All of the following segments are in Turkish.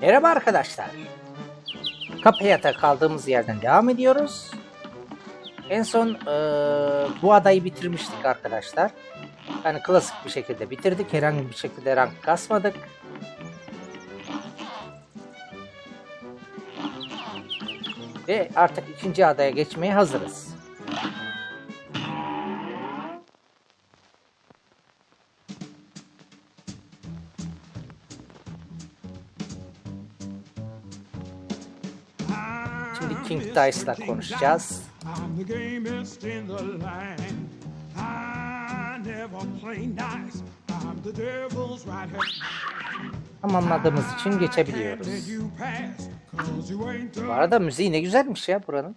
Merhaba arkadaşlar. Kapıyata kaldığımız yerden devam ediyoruz. En son eee, bu adayı bitirmiştik arkadaşlar. Yani klasik bir şekilde bitirdik. Herhangi bir şekilde rank kasmadık. Ve artık ikinci adaya geçmeye hazırız. Right hand. Tamamladığımız için geçebiliyoruz. Bu arada müziği ne güzelmiş ya buranın.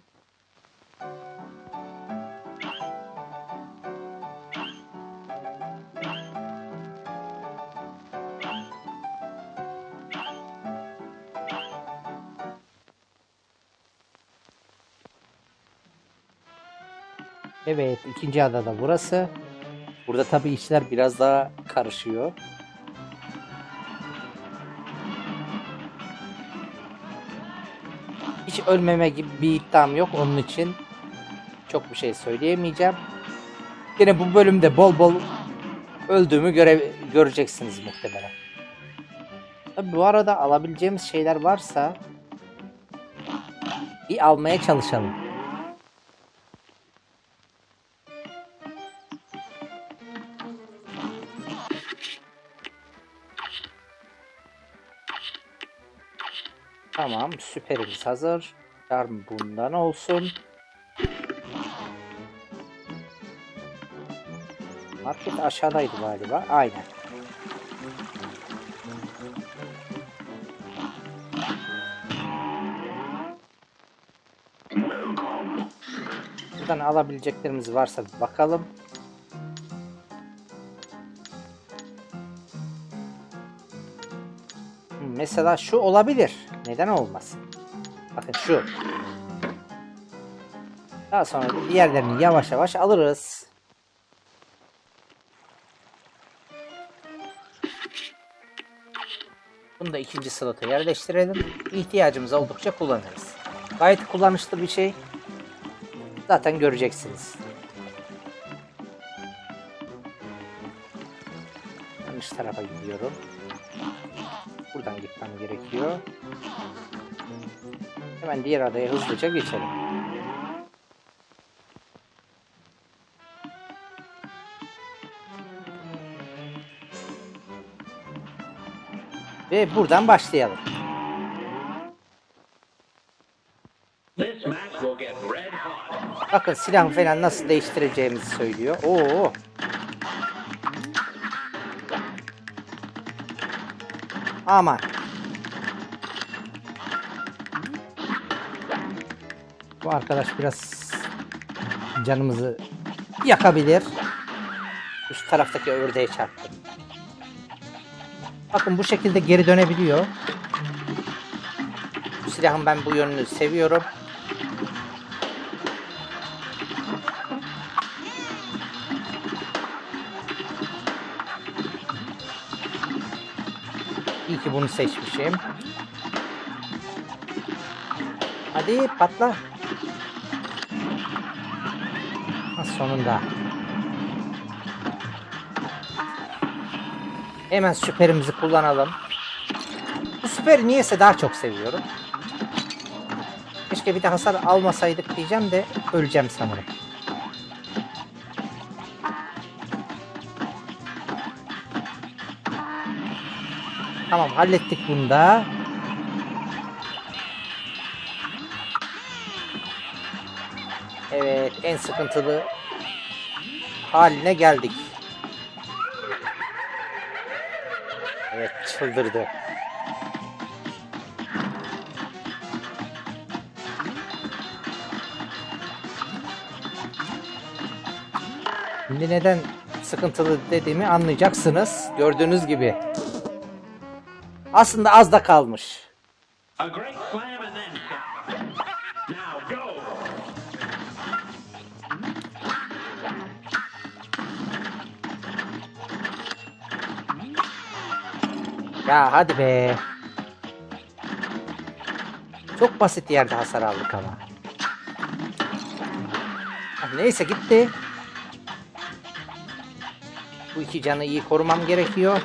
Evet, ikinci ada da burası. Burada tabii işler biraz daha karışıyor. Hiç ölmeme gibi bir iddiam yok onun için çok bir şey söyleyemeyeceğim. Yine bu bölümde bol bol öldüğümü göre göreceksiniz muhtemelen. Tabii bu arada alabileceğimiz şeyler varsa bir almaya çalışalım. Tamam süperimiz hazır. Charm bundan olsun. Market aşağıdaydı galiba. Aynen. Buradan alabileceklerimiz varsa bakalım. Mesela şu olabilir. Neden olmasın? Bakın şu. Daha sonra da diğerlerini yavaş yavaş alırız. Bunu da ikinci slota yerleştirelim. İhtiyacımız oldukça kullanırız. Gayet kullanışlı bir şey. Zaten göreceksiniz. Yanlış tarafa gidiyorum. Buradan gitmem gerekiyor. Hemen diğer adaya hızlıca geçelim. Ve buradan başlayalım. Bakın silah falan nasıl değiştireceğimizi söylüyor. Oo. Aman. Bu arkadaş biraz canımızı yakabilir. Üst taraftaki ördeğe çarptı. Bakın bu şekilde geri dönebiliyor. Bu silahın ben bu yönünü seviyorum. İyi ki bunu seçmişim. Hadi patla. Ha, sonunda. Hemen süperimizi kullanalım. Bu süperi niyeyse daha çok seviyorum. Keşke bir de hasar almasaydık diyeceğim de öleceğim sanırım. Tamam hallettik bunu da. Evet en sıkıntılı haline geldik. Evet çıldırdı. Şimdi neden sıkıntılı dediğimi anlayacaksınız. Gördüğünüz gibi. Aslında az da kalmış. Ya hadi be. Çok basit yerde hasar aldık ama. Neyse gitti. Bu iki canı iyi korumam gerekiyor.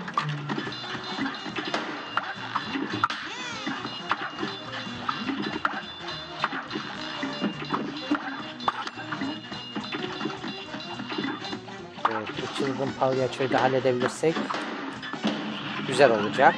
Palyaçoyu da halledebilirsek güzel olacak.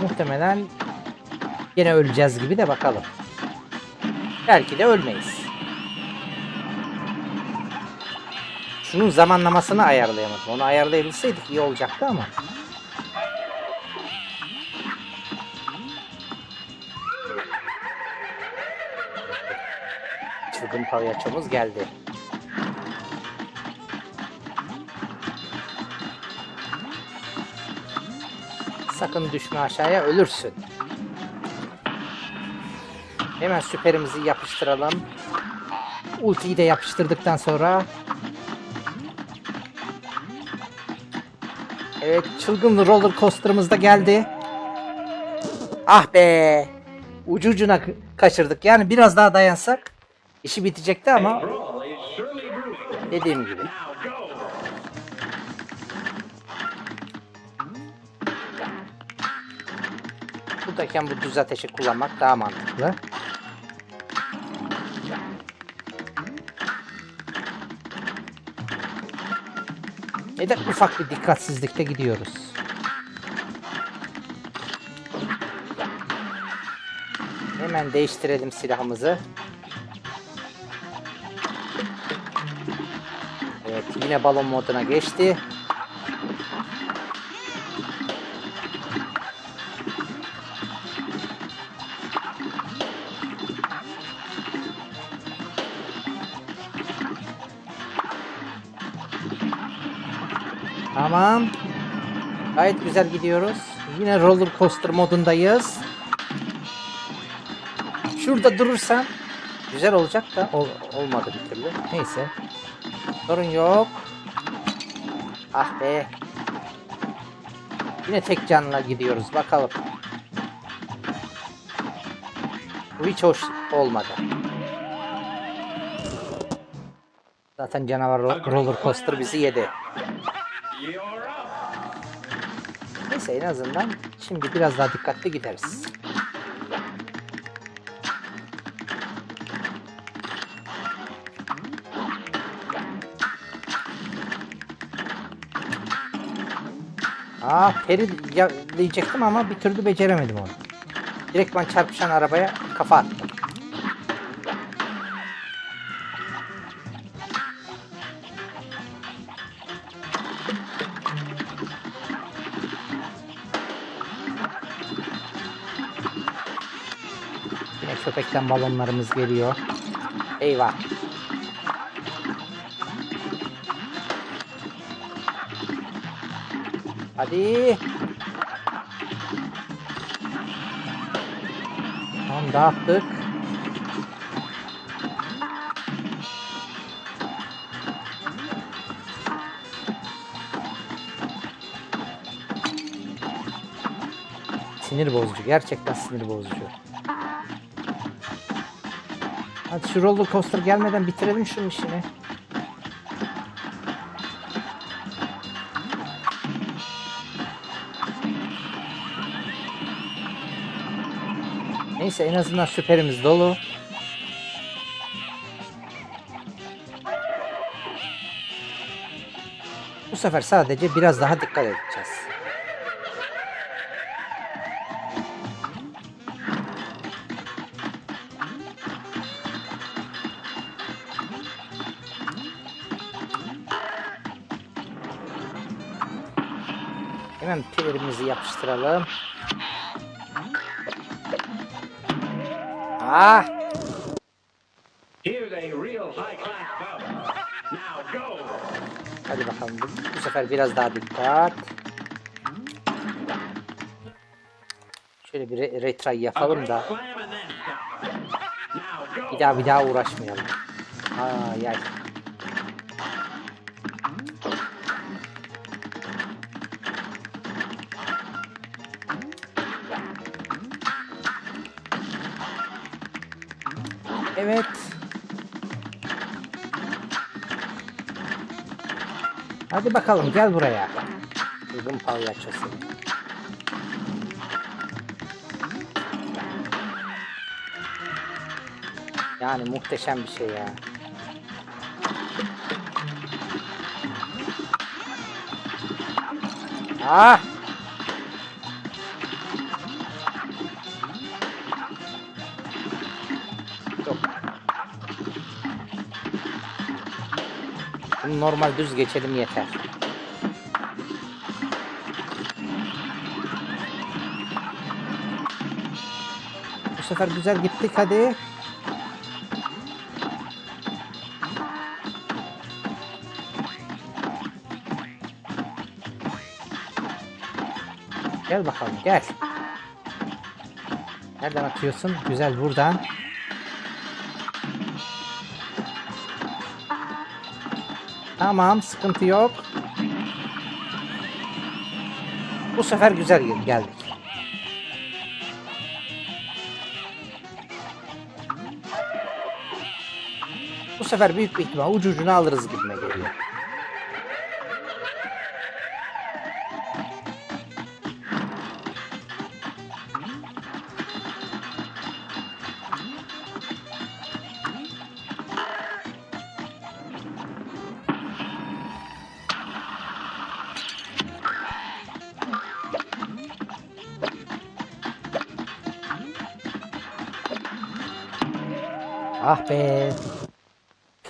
Muhtemelen yine öleceğiz gibi de bakalım. Belki de ölmeyiz. Şunun zamanlamasını ayarlayamadım. Onu ayarlayabilseydik iyi olacaktı ama. Çılgın palyaçomuz geldi. Sakın düşme aşağıya ölürsün. Hemen süperimizi yapıştıralım. Ultiyi de yapıştırdıktan sonra Evet çılgın roller coaster'ımız da geldi. Ah be. Ucu ucuna kaçırdık. Yani biraz daha dayansak işi bitecekti ama dediğim gibi. Buradayken bu düz ateşi kullanmak daha mantıklı. Neden ufak bir dikkatsizlikte gidiyoruz? Hemen değiştirelim silahımızı. Evet yine balon moduna geçti. Gayet güzel gidiyoruz. Yine roller coaster modundayız. Şurada durursam güzel olacak da ol- olmadı bir türlü. Neyse. Sorun yok. Ah be. Yine tek canla gidiyoruz bakalım. Bu hiç hoş olmadı. Zaten canavar ro- roller coaster bizi yedi. Neyse en azından şimdi biraz daha dikkatli gideriz. Aa peri diyecektim ama bir türlü beceremedim onu. Direktman çarpışan arabaya kafa attım. Köpekten balonlarımız geliyor. Eyvah. Hadi. Tamam dağıttık. Sinir bozucu. Gerçekten sinir bozucu. Hadi şu roller coaster gelmeden bitirelim şunun işini. Neyse en azından süperimiz dolu. Bu sefer sadece biraz daha dikkat edeceğiz. Hemen perimizi yapıştıralım. Ah! Hadi bakalım bu, sefer biraz daha dikkat. Şöyle bir re- retry yapalım da. Bir daha bir daha uğraşmayalım. Ay ay. Evet. Hadi bakalım gel buraya. Uzun palyaçosu. Yani muhteşem bir şey ya. Ah! Normal düz geçelim yeter. Bu sefer güzel gittik hadi. Gel bakalım gel. Nereden atıyorsun? Güzel buradan. Tamam sıkıntı yok. Bu sefer güzel gel- geldik. Bu sefer büyük bir ihtimal ucu ucuna alırız gibime geliyor.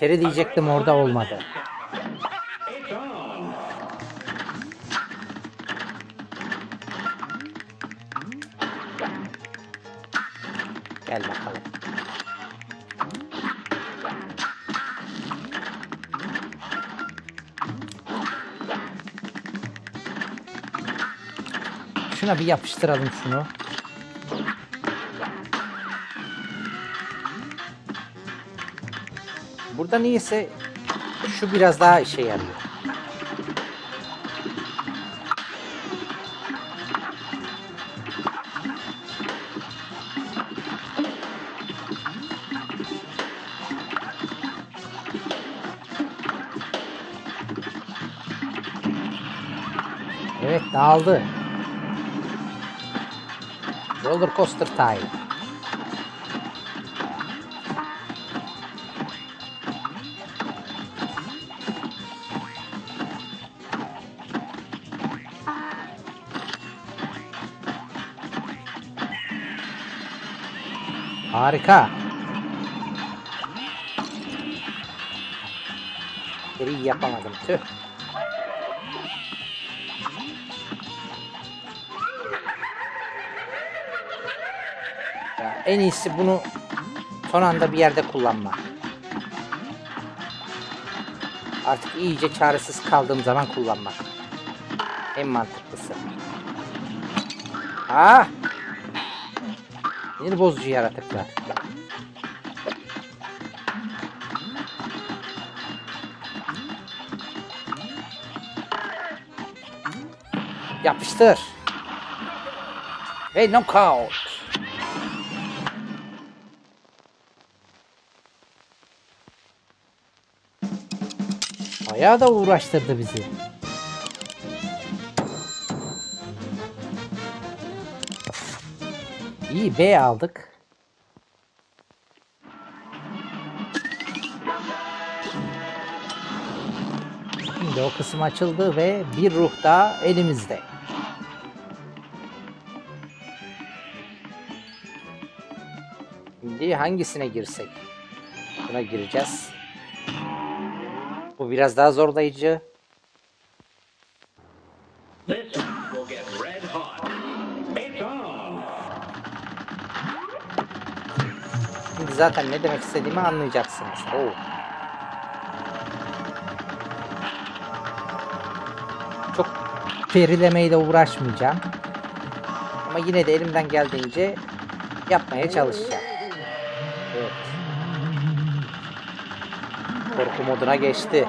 Kere diyecektim orada olmadı. Gel bakalım. Şuna bir yapıştıralım şunu. Burada niyeyse şu biraz daha işe yarıyor. Evet dağıldı. Roller coaster time. Harika. Geri yapamadım. Tüh. Ya en iyisi bunu son anda bir yerde kullanma. Artık iyice çaresiz kaldığım zaman kullanmak. En mantıklısı. Ah! Sinir bozucu yaratıklar. Yapıştır. Ve knockout. Bayağı da uğraştırdı bizi. İyi B aldık. Şimdi o kısım açıldı ve bir ruh daha elimizde. Şimdi hangisine girsek? Buna gireceğiz. Bu biraz daha zorlayıcı. zaten ne demek istediğimi anlayacaksınız. Oo. Çok perilemeyle uğraşmayacağım. Ama yine de elimden geldiğince yapmaya çalışacağım. Evet. Korku moduna geçti.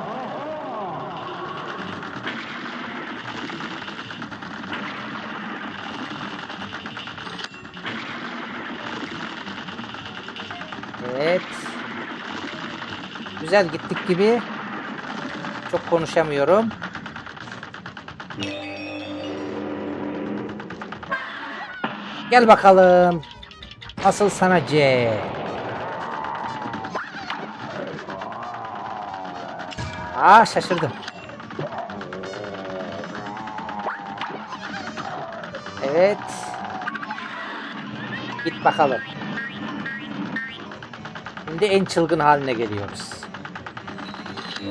Güzel gittik gibi. Çok konuşamıyorum. Gel bakalım. Asıl sana C. Aa şaşırdım. Evet. Git bakalım. Şimdi en çılgın haline geliyoruz. Aa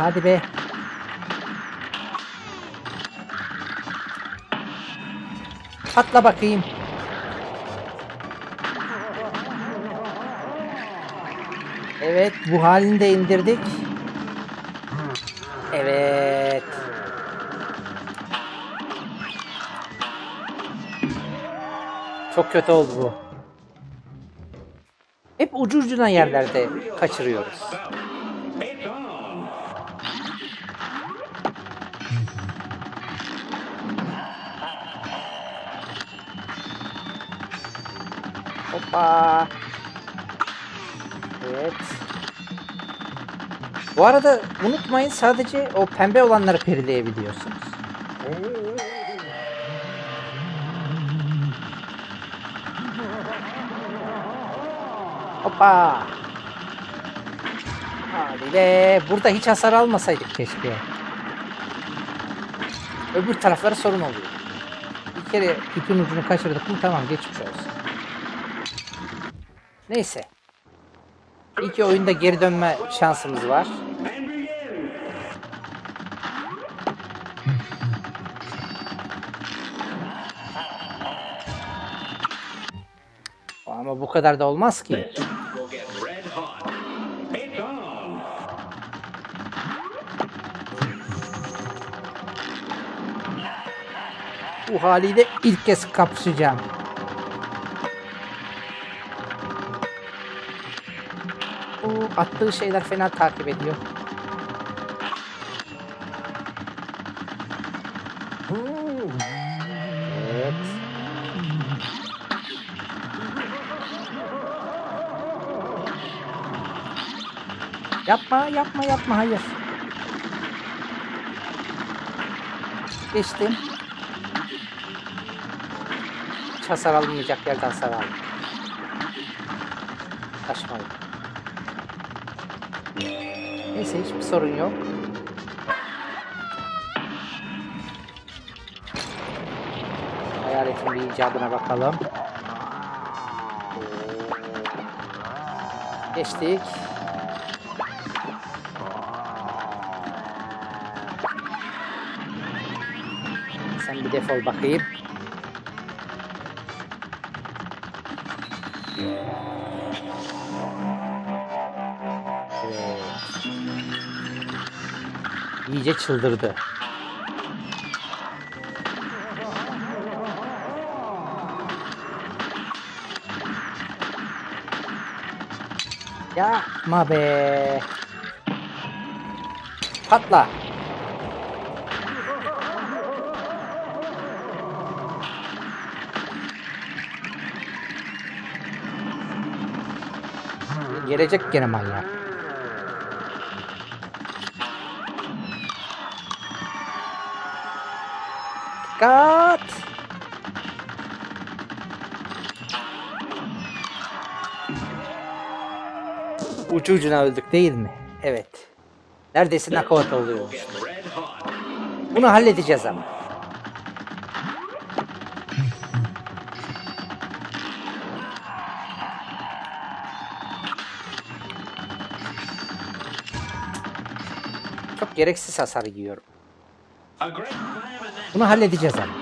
hadi be. Patla bakayım. Evet bu halini de indirdik. Evet. Çok kötü oldu bu. Hep ucu ucuna yerlerde kaçırıyoruz. Hoppa. Evet. Bu arada unutmayın sadece o pembe olanları perileyebiliyorsunuz. Hoppa. Haliyle burada hiç hasar almasaydık keşke. Öbür tarafları sorun oluyor. Bir kere ipin ucunu kaçırdık mı tamam geçmiş olsun. Neyse. İki oyunda geri dönme şansımız var. Ama bu kadar da olmaz ki. Bu haliyle ilk kez kapışacağım. Attığı şeyler fena takip ediyor. Evet. Yapma, yapma, yapma, hayır. Geçtim. Hiç hasar alınmayacak yerden hasar aldım. Saçmalık. Neyse hiçbir sorun yok. Hayaletin bir icadına bakalım. Geçtik. Sen bir defol bakayım. İyice çıldırdı. Yapma be. Patla. Gelecek gene manyak. Dikkat. Ucu ucuna öldük değil mi? Evet. Neredeyse nakavt oluyor. Bunu halledeceğiz ama. Çok gereksiz hasar yiyorum. Bunu halledeceğiz ama.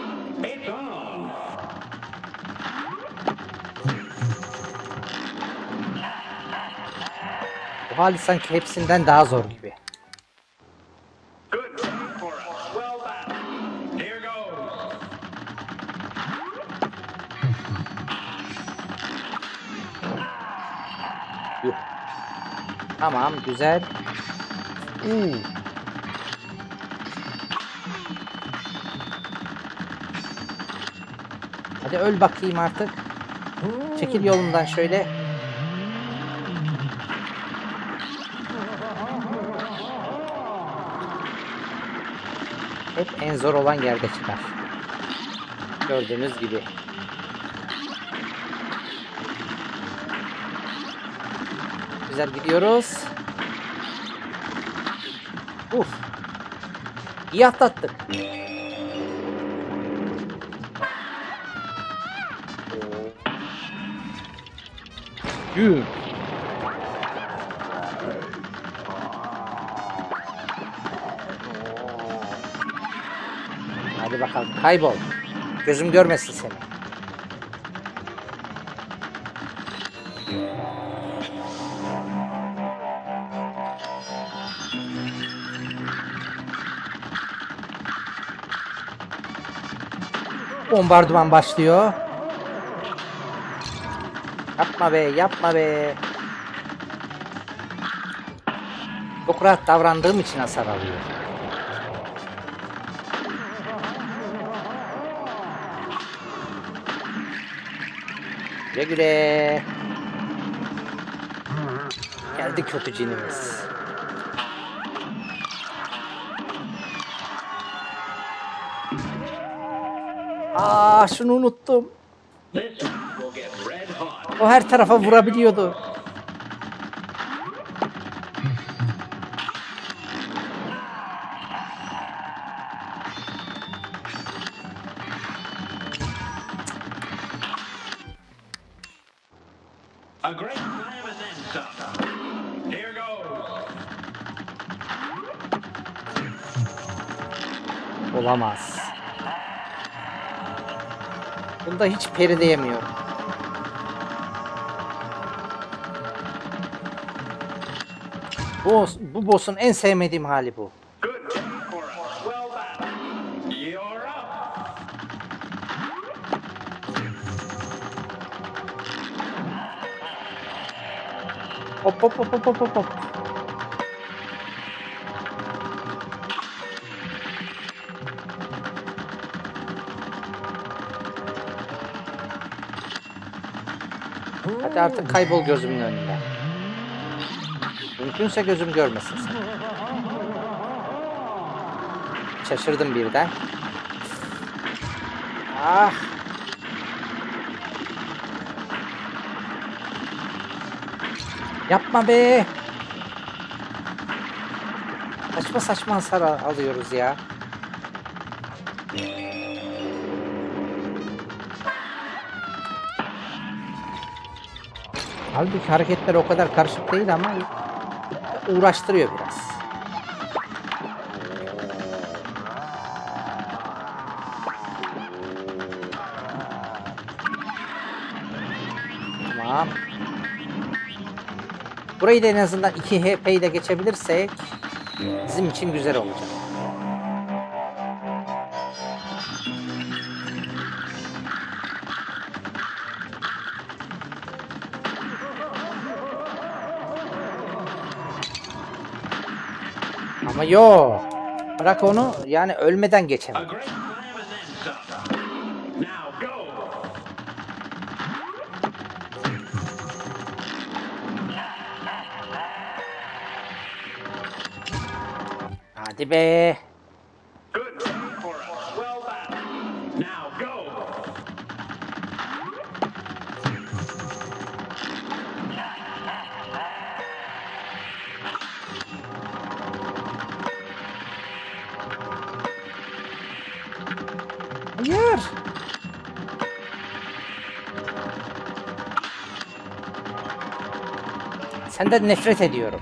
Bu hali sanki hepsinden daha zor gibi. Yuh. Tamam güzel. Hmm. Hadi öl bakayım artık. Çekil yolundan şöyle. Hep en zor olan yerde çıkar. Gördüğünüz gibi. Güzel gidiyoruz. Uf. İyi atlattık. Yürü. Hadi bakalım kaybol. Gözüm görmesin seni. Bombardıman başlıyor. Yapma be, yapma be. Çok rahat davrandığım için hasar alıyor. Güle güle. Geldi kötü cinimiz. Aa şunu unuttum. O her tarafa vurabiliyordu. Olamaz. Bunda hiç perileyemiyorum. Boss, bu boss'un en sevmediğim hali bu. Hop hop hop hop hop hop. Hadi artık kaybol gözümün önünden. Mümkünse gözüm görmesin seni. Şaşırdım birden. Ah. Yapma be. Saçma saçma hasar al- alıyoruz ya. Halbuki hareketler o kadar karışık değil ama uğraştırıyor biraz. Tamam. Burayı da en azından 2 HP'yi de geçebilirsek bizim için güzel olacak. Ama yo. Bırak onu yani ölmeden geçemem. Hadi be. Senden nefret ediyorum.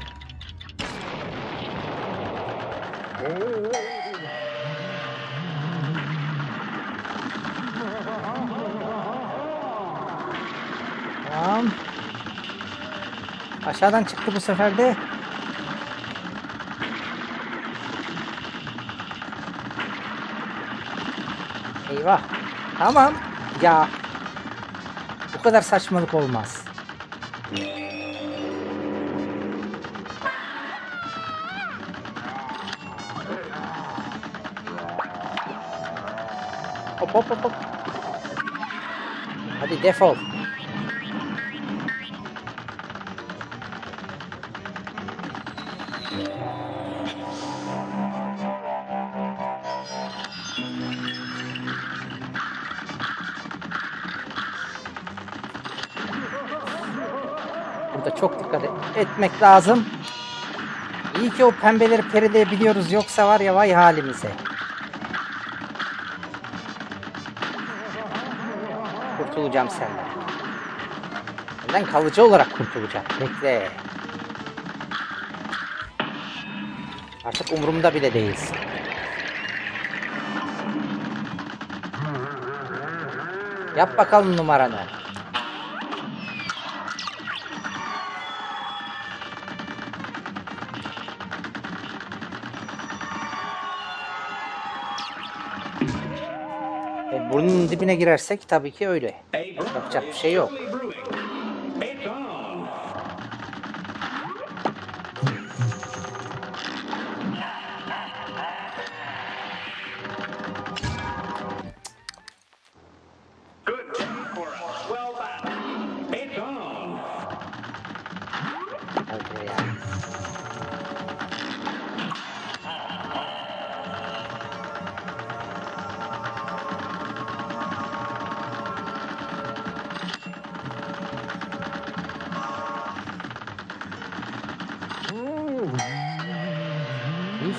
Tamam. Aşağıdan çıktı bu sefer de. Eyvah. Tamam. Ya. Bu kadar saçmalık olmaz. Hop hop hop. Hadi defol. Burada çok dikkat et- etmek lazım. İyi ki o pembeleri perileyebiliyoruz yoksa var ya vay halimize. Kurtulacağım senden. Senden kalıcı olarak kurtulacağım. Bekle. Artık umurumda bile değilsin. Yap bakalım numaranı. Burnunun dibine girersek tabii ki öyle. Yapacak bir şey yok.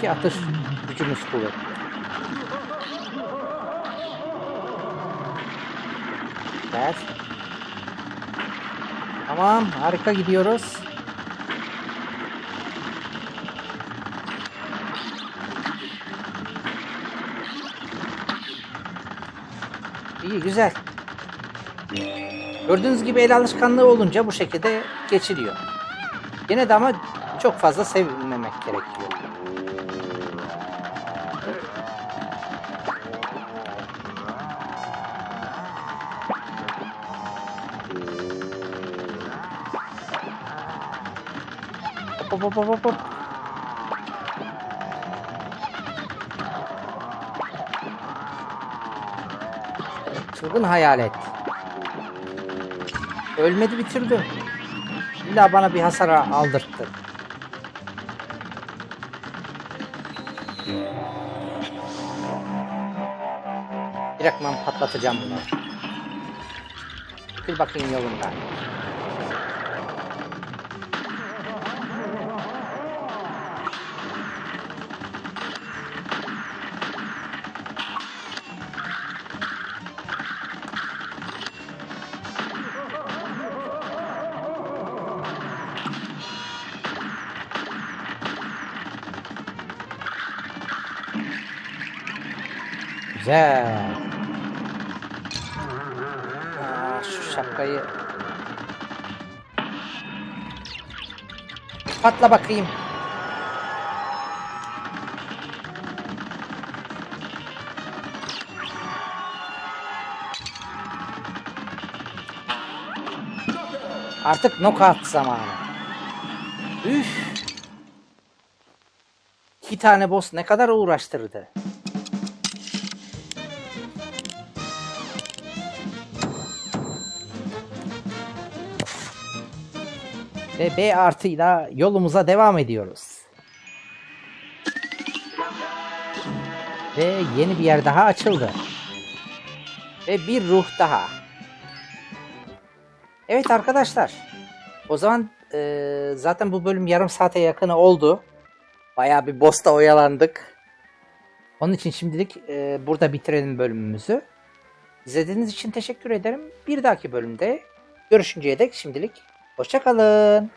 Ki atış gücümüz kuvvetli. Ver. Tamam harika gidiyoruz. İyi güzel. Gördüğünüz gibi el alışkanlığı olunca bu şekilde geçiliyor. Yine de ama çok fazla sevinmemek gerekiyor. Hop hop hop hop hop. Çılgın hayalet. Ölmedi bitirdi. İlla bana bir hasar aldırttı. Direktman patlatacağım bunu. Bir bakayım yolundan. Patla bakayım. Artık knockout zamanı. Üf. İki tane boss ne kadar uğraştırdı. Ve B artıyla yolumuza devam ediyoruz. Ve yeni bir yer daha açıldı. Ve bir ruh daha. Evet arkadaşlar. O zaman eee, zaten bu bölüm yarım saate yakını oldu. Bayağı bir boss'ta oyalandık. Onun için şimdilik eee, burada bitirelim bölümümüzü. İzlediğiniz için teşekkür ederim. Bir dahaki bölümde görüşünceye dek şimdilik hoşçakalın.